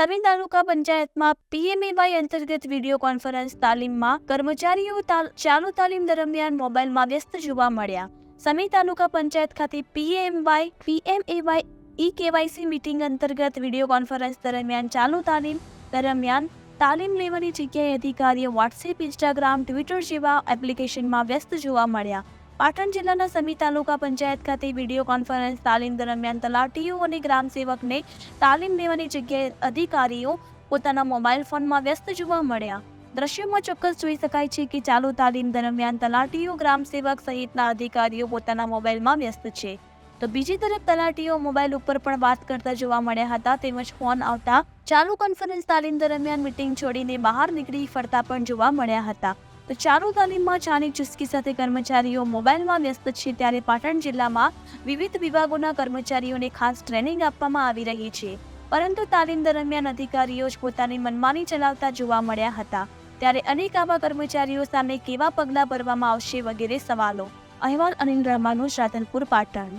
સમી તાલુકા પંચાયતમાં પીએમએવાય અંતર્ગત video conference તાલીમમાં કર્મચારીઓ ચાલુ તાલીમ દરમિયાન મોબાઈલમાં વ્યસ્ત જોવા મળ્યા. સમી તાલુકા પંચાયત ખાતે P M Y, P M A Y, E K Y C meeting અંતર્ગત વીડિયો કોન્ફરન્સ દરમિયાન ચાલુ તાલીમ દરમિયાન તાલીમ લેવાની જગ્યાએ અધિકારીઓ વોટ્સએપ, ઇન્સ્ટાગ્રામ, ટ્વિટર જેવા એપ્લિકેશનમાં વ્યસ્ત જોવા મળ્યા. પાટણ જિલ્લાના સમી તાલુકા પંચાયત ખાતે વીડિયો કોન્ફરન્સ તાલીમ દરમિયાન તલાટીઓ અને ગ્રામસેવકને તાલીમ લેવાની જગ્યાએ અધિકારીઓ પોતાના મોબાઈલ ફોનમાં વ્યસ્ત જોવા મળ્યા. દ્રશ્યમાં ચોક્કસ જોઈ શકાય છે કે ચાલુ તાલીમ દરમિયાન તલાટીઓ ગ્રામસેવક સહિતના અધિકારીઓ પોતાના મોબાઈલમાં વ્યસ્ત છે. તો બીજી તરફ તલાટીઓ મોબાઈલ ઉપર પણ વાત કરતા જોવા મળ્યા હતા તેમજ ફોન આવતા ચાલુ કોન્ફરન્સ તાલીમ દરમિયાન મીટિંગ છોડીને બહાર નીકળી ફરતા પણ જોવા મળ્યા હતા. તો ચારો તાલીમમાં ચાની ચુસ્કી સાથે કર્મચારીઓ મોબાઈલમાં વ્યસ્ત છે ત્યારે પાટણ જિલ્લામાં વિવિધ વિભાગોના કર્મચારીઓને ખાસ ટ્રેનિંગ આપવામાં આવી રહી છે. પરંતુ તાલીમ દરમિયાન અધિકારીઓ જ પોતાની મનમાની ચલાવતા જોવા મળ્યા હતા. ત્યારે અનેક આવા કર્મચારીઓ સામે કેવા પગલાં ભરવામાં આવશે વગેરે સવાલો. અહેવાલ અનિલ રહમાનું શ્રાધનપુર પાટણ.